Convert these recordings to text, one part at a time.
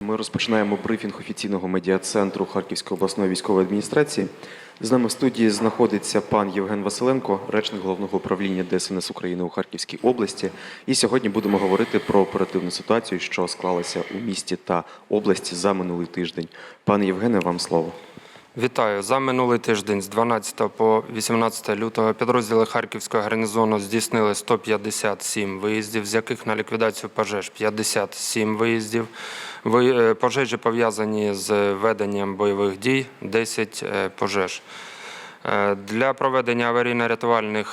Ми розпочинаємо брифінг офіційного медіа-центру Харківської обласної військової адміністрації. З нами в студії знаходиться пан Євген Василенко, речник головного управління ДСНС України у Харківській області. І сьогодні будемо говорити про оперативну ситуацію, що склалася у місті та області за минулий тиждень. Пане Євгене, вам слово. Вітаю. За минулий тиждень з 12 по 18 лютого підрозділи Харківського гарнізону здійснили 157 виїздів, з яких на ліквідацію пожеж 57 виїздів. Е, Пожежі пов'язані з веденням бойових дій 10 е, пожеж. Е, Для проведення аварійно-рятувальних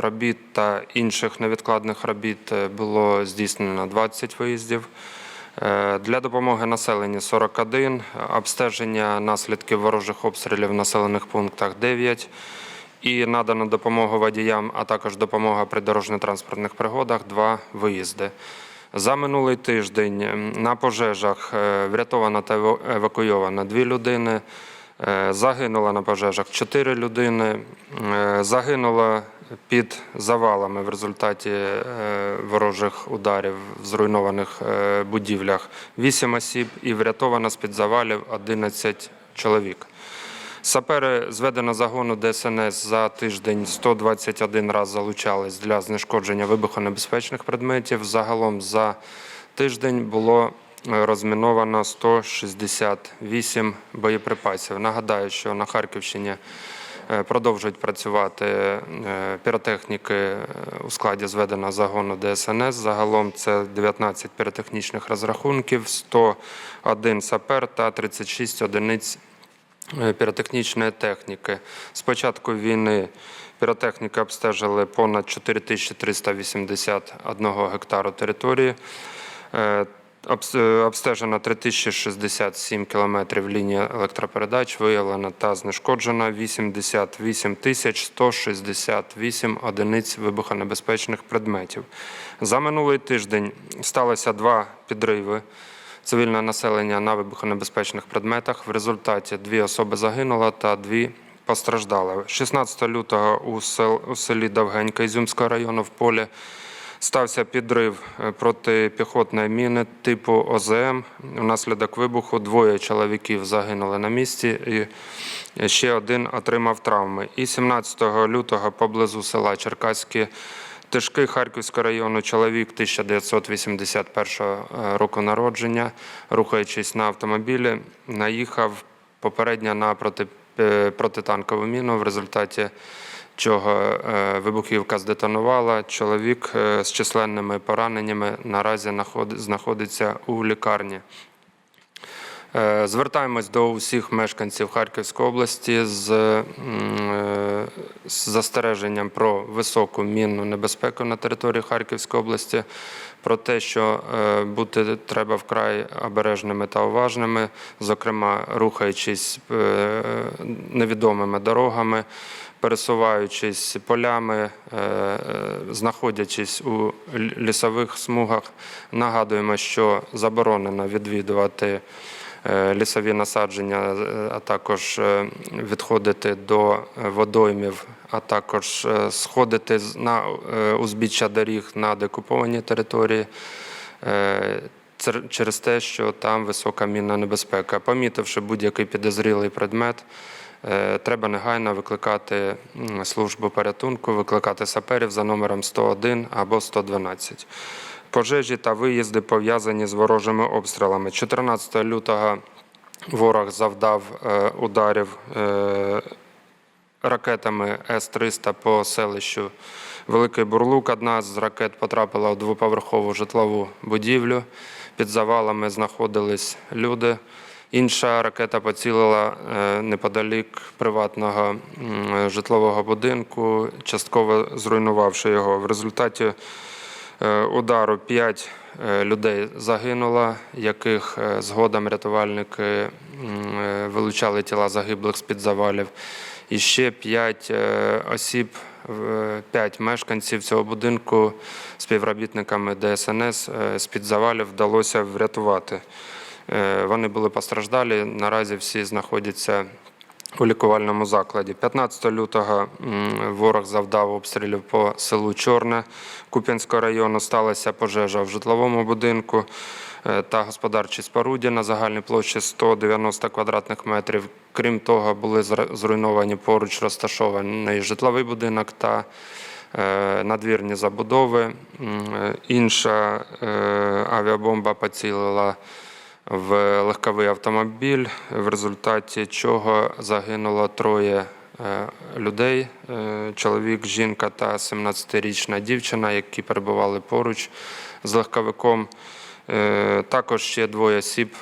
робіт та інших невідкладних робіт було здійснено 20 виїздів. Е, Для допомоги населенню 41, обстеження наслідків ворожих обстрілів в населених пунктах 9 і надана допомога водіям, а також допомога при дорожньо-транспортних пригодах 2 виїзди. За минулий тиждень на пожежах е, врятовано та ева- евакуйовано 2 людини. Е, Загинуло на пожежах 4 людини. Загинуло під завалами в результаті е, ворожих ударів в зруйнованих е, будівлях 8 осіб і врятовано з-під завалів 11 чоловік. Сапери зведено загону ДСНС за тиждень 121 раз залучались для знешкодження вибухонебезпечних предметів. Загалом за тиждень було е, розміновано 168 боєприпасів. Нагадаю, що на Харківщині продовжують працювати е, піротехніки е, у складі зведеного загону ДСНС. Загалом це 19 піротехнічних розрахунків, 101 сапер та 36 одиниць е, піротехнічної техніки. З початку війни піротехніки обстежили понад 4381 гектару території. Обс- Обстежено 3067 кілометрів лінії електропередач, виявлено та знешкоджено 88 тисяч 168 одиниць вибухонебезпечних предметів. За минулий тиждень сталося два підриви цивільного населення на вибухонебезпечних предметах. В результаті дві особи загинуло та дві постраждали. 16 лютого у селі Довгенька Ізюмського району в полі стався підрив е, протипіхотної міни типу ОЗМ. Внаслідок вибуху двоє чоловіків загинули на місці, і ще один отримав травми. І 17 лютого поблизу села Черкаські Тишки Харківського району чоловік 1981 року народження, рухаючись на автомобілі, наїхав попередньо на проти, е, протитанкову міну, в результаті чого е, вибухівка здетонувала. Чоловік е, з численними пораненнями наразі знаходиться у лікарні. Е, Звертаємось до усіх мешканців Харківської області з, з застереженням про високу мінну небезпеку на території Харківської області, про те, що бути треба вкрай обережними та уважними, зокрема рухаючись невідомими дорогами, пересуваючись полями, е, е, знаходячись у лісових смугах. Нагадуємо, що заборонено відвідувати е, лісові насадження, а також відходити до водоймів, а також сходити на узбіччя доріг на декуповані території. Через те, що там висока мінна небезпека. Помітивши будь-який підозрілий предмет, треба негайно викликати службу порятунку, викликати саперів за номером 101 або 112. Пожежі та виїзди пов'язані з ворожими обстрілами. 14 лютого ворог завдав е, ударів е, ракетами С-300 по селищу Великий Бурлук. Одна з ракет потрапила у двоповерхову житлову будівлю. Під завалами знаходились люди. Інша ракета поцілила е, неподалік приватного житлового будинку, частково зруйнувавши його. В результаті е, удару 5 людей загинуло, яких е, згодом рятувальники е, вилучали тіла загиблих з-під завалів. І ще 5 осіб, 5 мешканців цього будинку співробітниками ДСНС е, з-під завалів вдалося врятувати. Е, Вони були постраждалі. Наразі всі знаходяться у лікувальному закладі. 15 лютого ворог завдав обстрілів по селу Чорне Куп'янського району. Сталася пожежа в житловому будинку е, та господарчій споруді на загальній площі 190 квадратних метрів. Крім того, були зруйновані поруч розташований житловий будинок та е, надвірні забудови. Інша авіабомба поцілила в легковий автомобіль, в результаті чого загинуло троє е, людей: е, чоловік, жінка та 17-річна дівчина, які перебували поруч з легковиком. Е, Також ще двоє осіб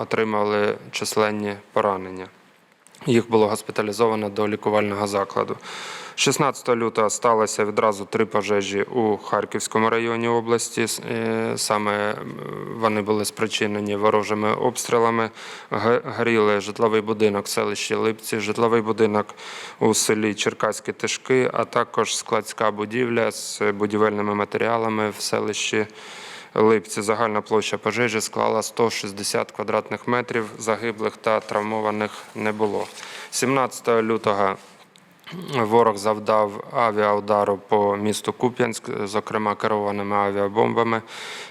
отримали численні поранення. Їх було госпіталізовано до лікувального закладу. 16 лютого сталося відразу три пожежі у Харківському районі області. Е, Саме вони були спричинені ворожими обстрілами. Горіли житловий будинок в селищі Липці, житловий будинок у селі Черкаські Тишки, а також складська будівля з будівельними матеріалами в селищі Липці. Загальна площа пожежі склала 160 квадратних метрів. Загиблих та травмованих не було. 17 лютого ворог завдав авіаудару по місту Куп'янськ, зокрема керованими авіабомбами.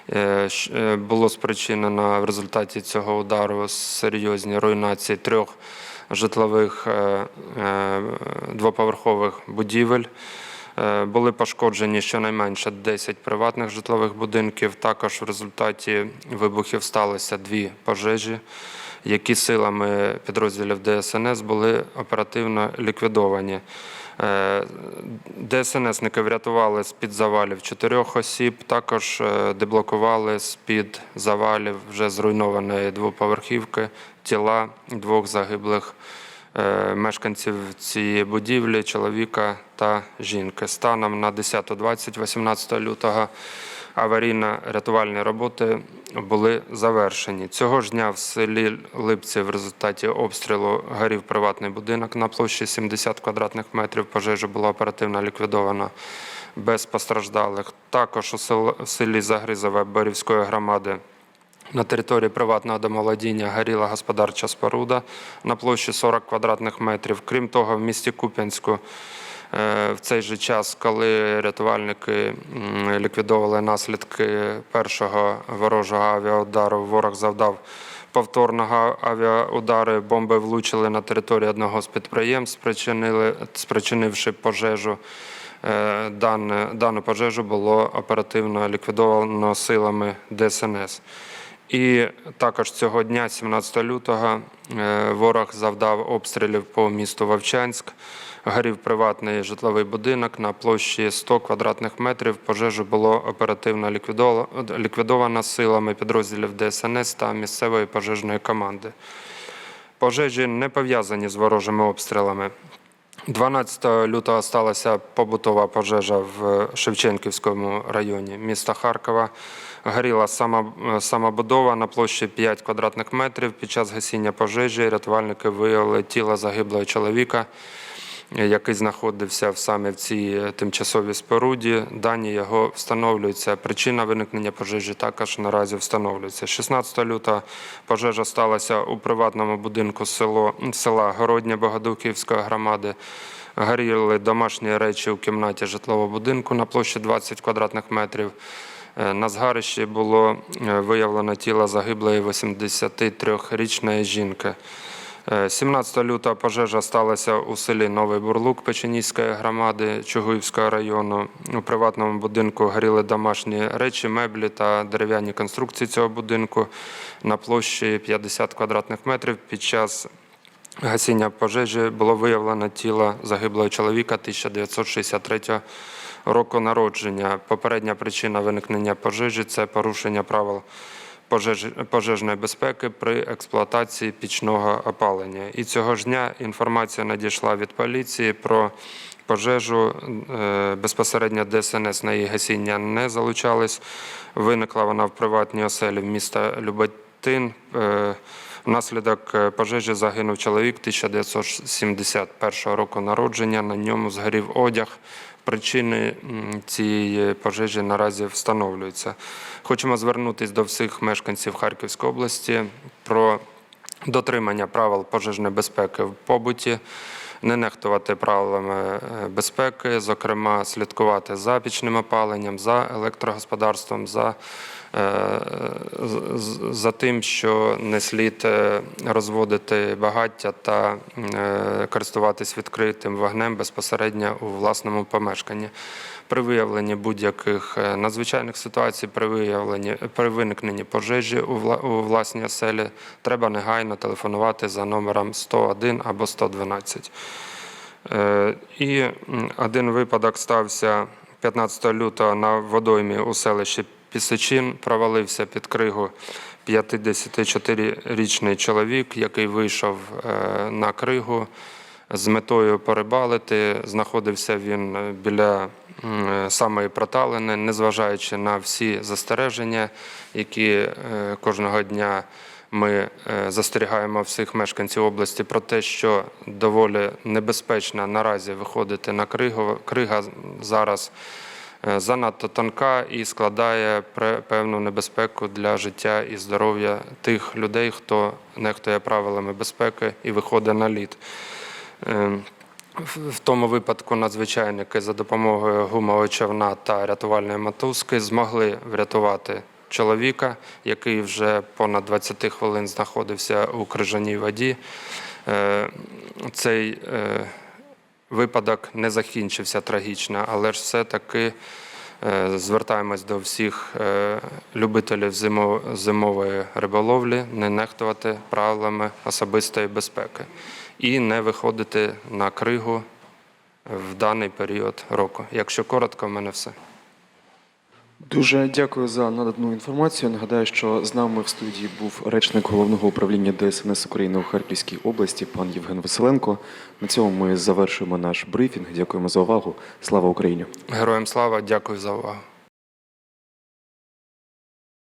Е, е, Було спричинено в результаті цього удару серйозні руйнації трьох житлових е, двоповерхових будівель. Були пошкоджені щонайменше 10 приватних житлових будинків. Також в результаті вибухів сталося дві пожежі, які силами підрозділів ДСНС були оперативно ліквідовані. Е, ДСНСники врятували з-під завалів чотирьох осіб, також е, деблокували з-під завалів вже зруйнованої двоповерхівки тіла двох загиблих е, мешканців цієї будівлі, чоловіка та жінки. Станом на 10.20 18 лютого аварійно-рятувальні роботи були завершені. Цього ж дня в селі Липці в результаті обстрілу горів приватний будинок на площі 70 квадратних метрів. Пожежа була оперативно ліквідована без постраждалих. Також у сел- селі Загризове Борівської громади на території приватного домоволодіння горіла господарча споруда на площі 40 квадратних метрів. Крім того, в місті Куп'янську в цей же час, коли рятувальники ліквідовували наслідки першого ворожого авіаудару, ворог завдав повторного авіаудару. Бомби влучили на територію одного з підприємств, спричинивши пожежу. Е, дану пожежу було оперативно ліквідовано силами ДСНС. І також цього дня, 17 лютого, е, ворог завдав обстрілів по місту Вовчанськ. Горів приватний житловий будинок на площі 100 квадратних метрів. Пожежу було оперативно ліквідовано силами підрозділів ДСНС та місцевої пожежної команди. Пожежі не пов'язані з ворожими обстрілами. 12 лютого сталася побутова пожежа в Шевченківському районі міста Харкова. Горіла самобудова на площі 5 квадратних метрів. Під час гасіння пожежі рятувальники виявили тіло загиблого чоловіка, який знаходився саме в цій тимчасовій споруді. Дані його встановлюються. Причина виникнення пожежі також наразі встановлюється. 16 лютого пожежа сталася у приватному будинку село, села Городня Богодуківської громади. Горіли домашні речі у кімнаті житлового будинку на площі 20 квадратних метрів. Е, На згарищі було е, виявлено тіло загиблої 83-річної жінки. Е, 17 лютого пожежа сталася у селі Новий Бурлук Печеніської громади Чугуївського району. У приватному будинку горіли домашні речі, меблі та дерев'яні конструкції цього будинку на площі 50 квадратних метрів. Під час гасіння пожежі було виявлено тіло загиблого чоловіка 1963 року народження. Попередня причина виникнення пожежі це порушення правил пожеж- пожежної безпеки при експлуатації пічного опалення. І цього ж дня інформація надійшла від поліції про пожежу. Е, Безпосередньо ДСНС на її гасіння не залучались. Виникла вона в приватній оселі міста Люботин. Е, Внаслідок е, пожежі загинув чоловік 1971 року народження. На ньому згорів одяг. Причини цієї пожежі наразі встановлюються. Хочемо звернутися до всіх мешканців Харківської області про дотримання правил пожежної безпеки в побуті, не нехтувати правилами е, безпеки, зокрема, слідкувати за пічним опаленням, за електрогосподарством, за, за тим, що не слід е, розводити багаття та е, користуватись відкритим вогнем безпосередньо у власному помешканні. При виявленні будь-яких е, надзвичайних ситуацій, при виявленні при виникненні пожежі у вла- власній оселі, треба негайно телефонувати за номером 101 або 112. Е, І один випадок стався 15 лютого на водоймі у селищі Пісочин. Провалився під кригу 54-річний чоловік, який вийшов е, на кригу з метою порибалити. Знаходився він е, біля е, самої проталини, незважаючи на всі застереження, які кожного дня ми застерігаємо всіх мешканців області про те, що доволі небезпечно наразі виходити на кригу. Крига зараз занадто тонка і складає певну небезпеку для життя і здоров'я тих людей, хто нехтує правилами безпеки і виходить на лід. Е, в- тому випадку надзвичайники за допомогою гумового човна та рятувальної мотузки змогли врятувати чоловіка, який вже понад 20 хвилин знаходився у крижаній воді. Е, Цей е, випадок не закінчився трагічно, але ж все-таки е, звертаємось до всіх е, любителів зимової риболовлі не нехтувати правилами особистої безпеки і не виходити на кригу в даний період року. Якщо коротко, в мене все. Дуже дякую за надану інформацію. Нагадаю, що з нами в студії був речник головного управління ДСНС України у Харківській області, пан Євген Василенко. На цьому ми завершуємо наш брифінг. Дякуємо за увагу. Слава Україні! Героям слава, дякую за увагу.